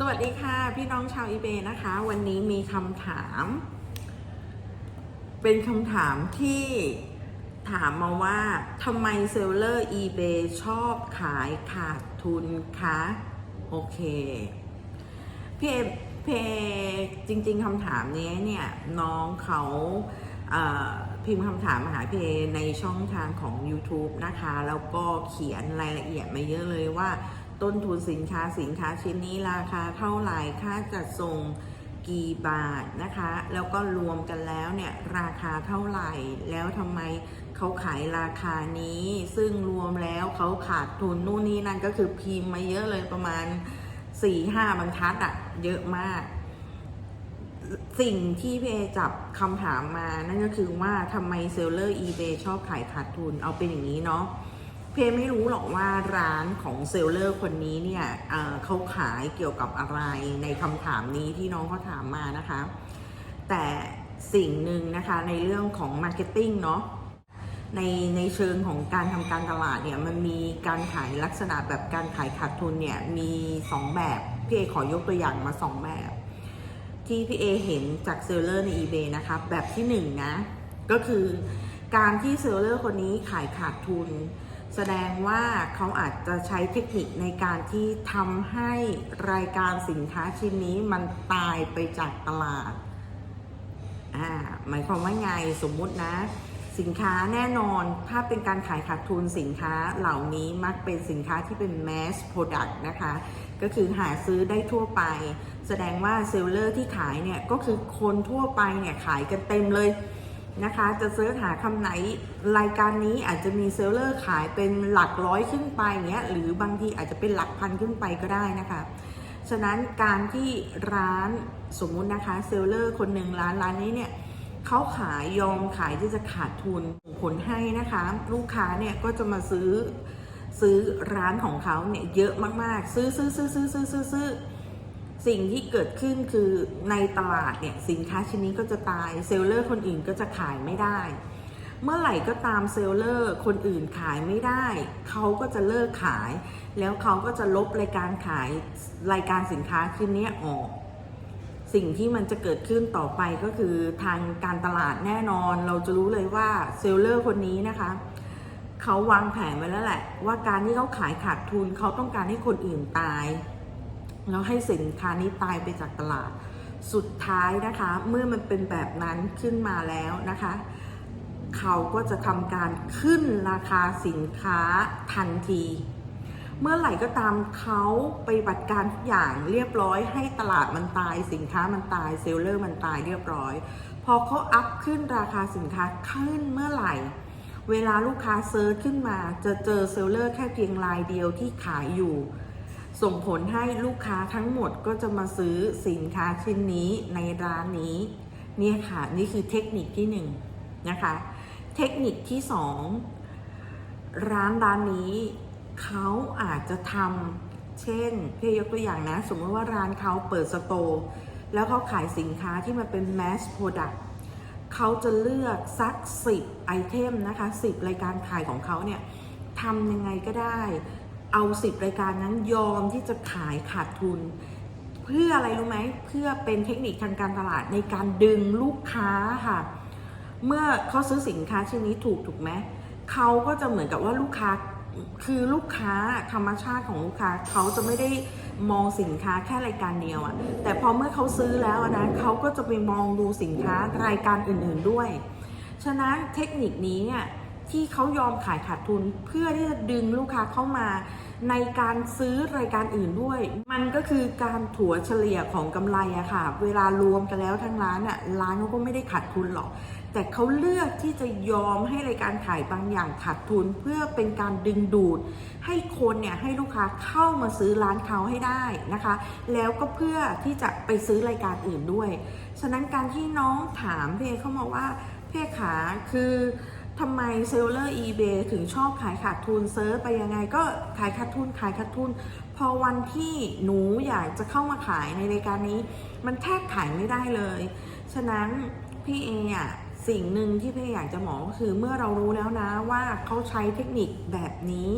สวัสดีค่ะ พี่น้องชาวอีเบนะคะ วันนี้มีคำถาม เป็นคำถามที่ถามมาว่าทำไมเซลเลอร์ eBay ชอบขายขาดทุนคะ โอเคพี่เอเพจริง ๆคำถามนี้เนี่ย น้องเขาเพิมพ์คำถามมาหาเอในช่องทางของ YouTube นะคะ แล้วก็เขียนรายละเอียดมาเยอะเลยว่า ต้นทุนสินค้าสินค้าชิ้นนี้ราคาเท่าไหร่ค่าจัดส่งกี่บาทนะคะ แล้วก็รวมกันแล้วเนี่ยราคาเท่าไหร่ แล้วทำไมเขาขายราคานี้ ซึ่งรวมแล้วเขาขาดทุนนู่นนี่นั่นก็คือพิมพ์มาเยอะเลยประมาณ 4-5บรรทัดอะเยอะมาก สิ่งที่พี่เอจับคำถามมานั่นก็คือว่าทำไมเซลเลอร์ eBay ชอบขายขาดทุนเอาเป็นอย่างนี้เนาะ เพไม่รู้หรอกว่าร้านของเซลเลอร์คนนี้เนี่ยเขาขายเกี่ยวกับอะไรในคำถามนี้ที่น้องเขาถามมานะคะ แต่สิ่งหนึ่งนะคะในเรื่องของมาร์เก็ตติ้งเนาะในในเชิงของการทำการตลาดเนี่ยมันมีการขายลักษณะแบบการขายขาดทุนเนี่ยมี 2 แบบ พี่เอขอยกตัวอย่างมา 2 แบบ ที่พี่เอเห็นจากเซลเลอร์ใน eBay นะคะแบบที่1นงนะก็คือการที่เซลเลอร์คนนี้ขายขาดทุน แสดงว่าเขาอาจจะใช้เทคนิคในการที่ทำให้รายการสินค้าชิ้นนี้มันตายไปจากตลาด อ่า หมายความว่าไงสมมุตินะ สินค้าแน่นอน ถ้าเป็นการขายขาดทุนสินค้าเหล่านี้มักเป็นสินค้าที่เป็น mass product นะคะ ก็คือหาซื้อได้ทั่วไป แสดงว่าเซลเลอร์ที่ขายเนี่ย ก็คือคนทั่วไปเนี่ยขายกันเต็มเลย นะคะ จะเสิร์ชหาคำไหนรายการนี้อาจจะมีเซลเลอร์ขายเป็นหลักร้อยขึ้นไปเงี้ยหรือบางทีอาจจะเป็นหลักพันขึ้นไปก็ได้นะคะฉะนั้นการที่ร้านสมมุตินะคะเซลเลอร์คนหนึ่งร้านร้านนี้เนี่ยเขาขายยอมขายที่จะขาดทุนผลให้นะคะ ลูกค้าเนี่ยก็จะมาซื้อซื้อร้านของเขาเนี่ยเยอะมากๆ ซื้อซื้อซื้อซื้อซื้อซื้อซื้อ สิ่งที่เกิดขึ้นคือในตลาดเนี่ยสินค้าชิ้นนี้ก็จะตายเซลเลอร์คนอื่นก็จะขายไม่ได้ เมื่อไหร่ก็ตามเซลเลอร์คนอื่นขายไม่ได้ เขาก็จะเลิกขาย แล้วเขาก็จะลบรายการขายรายการสินค้าชิ้นนี้ออก สิ่งที่มันจะเกิดขึ้นต่อไปก็คือทางการตลาดแน่นอน เราจะรู้เลยว่าเซลเลอร์คนนี้นะคะเขาวางแผนไว้แล้วแหละ ว่าการที่เขาขายขาดทุนเขาต้องการให้คนอื่นตาย แล้วให้สินค้านี้ตายไปจากตลาด สุดท้ายนะคะเมื่อมันเป็นแบบนั้นขึ้นมาแล้วนะคะ เขาก็จะทำการขึ้นราคาสินค้าทันที เมื่อไหร่ก็ตามเขาไปบัติการทุกอย่างเรียบร้อยให้ตลาดมันตาย สินค้ามันตายเซลเลอร์มันตายเรียบร้อย พอเขาอัพขึ้นราคาสินค้าขึ้นเมื่อไหร่เวลาลูกค้าเซิร์ชขึ้นมาจะเจอเซลเลอร์แค่เพียงรายเดียวที่ขายอยู่ ส่งผลให้ลูกค้าทั้งหมดก็จะมาซื้อสินค้าชิ้นนี้ในร้านนี้เนี่ยค่ะนี่คือเทคนิคที่หนึ่งนะคะ เทคนิคที่สองร้านร้านนี้เขาอาจจะทำเช่นเพี่ยกตัวอย่างนะ สมมติว่าร้านเขาเปิดสโตร์แล้วเขาขายสินค้าที่มันเป็น mass product เขาจะเลือกสัก 10 ไอเทมนะคะ 10 รายการขายของเขาเนี่ยทำยังไงก็ได้ เอา10รายการนั้นยอมที่จะขายขาดทุน เพื่ออะไรรู้ไหมเพื่อเป็นเทคนิคทางการตลาดในการดึงลูกค้าค่ะ เมื่อเขาซื้อสินค้าชิ้นนี้ถูกถูกไหมเขาก็จะเหมือนกับว่าลูกค้าคือลูกค้าธรรมชาติของลูกค้าเขาจะไม่ได้มองสินค้าแค่รายการเดียวอะแต่พอเมื่อเขาซื้อแล้วนะเขาก็จะไปมองดูสินค้ารายการอื่นๆด้วย ฉะนั้นเทคนิคนี้เนี่ย ที่เขายอมขายขาดทุนเพื่อที่จะดึงลูกค้าเข้ามาในการซื้อรายการอื่นด้วย มันก็คือการถัวเฉลี่ยของกำไรอะค่ะ เวลารวมกันแล้วทั้งร้านอะร้านเขาก็ไม่ได้ขาดทุนหรอก แต่เขาเลือกที่จะยอมให้รายการขายบางอย่างขาดทุน เพื่อเป็นการดึงดูด ให้คนเนี่ยให้ลูกค้าเข้ามาซื้อร้านเขาให้ได้นะคะ แล้วก็เพื่อที่จะไปซื้อรายการอื่นด้วย ฉะนั้นการที่น้องถามเพเข้ามาว่าเพ่ขาคือ ทำไมเซลเลอร์ eBay ถึงชอบขายขาดทุนเซิร์ชไปยังไงก็ขายขาดทุนขายขาดทุน พอวันที่หนูอยากจะเข้ามาขายในรายการนี้ มันแทบขายไม่ได้เลย ฉะนั้นพี่เออะสิ่งหนึ่งที่พี่อยากจะบอก็คือเมื่อเรารู้แล้วนะว่าเขาใช้เทคนิคแบบนี้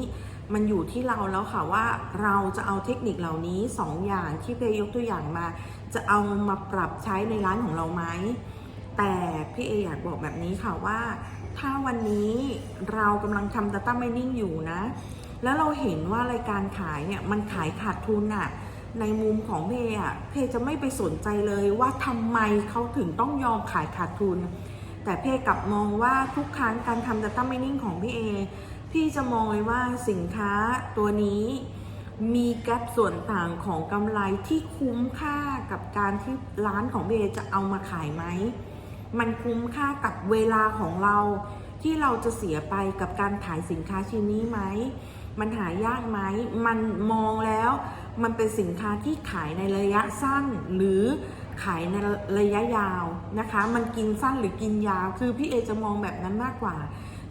มันอยู่ที่เราแล้วค่ะว่าเราจะเอาเทคนิคเหล่านี้สองอย่างที่เพยกตัวอย่างมา จะเอามาปรับใช้ในร้านของเราไหมแต่พี่เออยากบอกแบบนี้ค่ะว่า ถ้าวันนี้เรากำลังทำ Data Mining อยู่นะ แล้วเราเห็นว่ารายการขายเนี่ยมันขายขาดทุนอะในมุมของเพอะเพจะไม่ไปสนใจเลยว่าทำไมเขาถึงต้องยอมขายขาดทุน แต่เพกลับมองว่าทุกครั้งการทำ Data Mining ของพี่เอพี่จะมองเลยว่าสินค้าตัวนี้มีแกลบส่วนต่างของกำไรที่คุ้มค่ากับการที่ร้านของเอจะเอามาขายไหม มันคุ้มค่ากับเวลาของเรา ที่เราจะเสียไปกับการขายสินค้าชิ้นนี้ไหม มันหายากไหม มันมองแล้ว มันเป็นสินค้าที่ขายในระยะสั้นหรือขายในระยะยาวนะคะ มันกินสั้นหรือกินยาว คือพี่เอจะมองแบบนั้นมากกว่า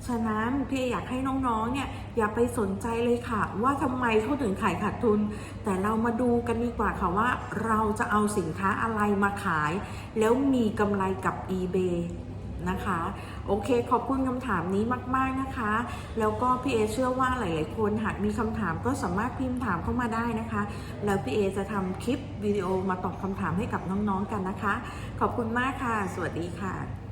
ฉะนั้นพี่เออยากให้น้องๆ เนี่ยอย่าไปสนใจเลยค่ะ ว่าทำไมเขาถึงขายขาดทุน แต่เรามาดูกันดีกว่าค่ะว่าเราจะเอาสินค้าอะไรมาขาย แล้วมีกำไรกับ eBay นะคะ โอเคขอบคุณคำถามนี้มาก ๆนะคะ แล้วก็พี่เอเชื่อว่าหลาย ๆ คนหากมีคำถามก็สามารถพิมพ์ถามเข้ามาได้นะคะ แล้วพี่เอจะทำคลิปวิดีโอมาตอบคำถามให้กับน้อง ๆ กันนะคะ ขอบคุณมากค่ะ สวัสดีค่ะ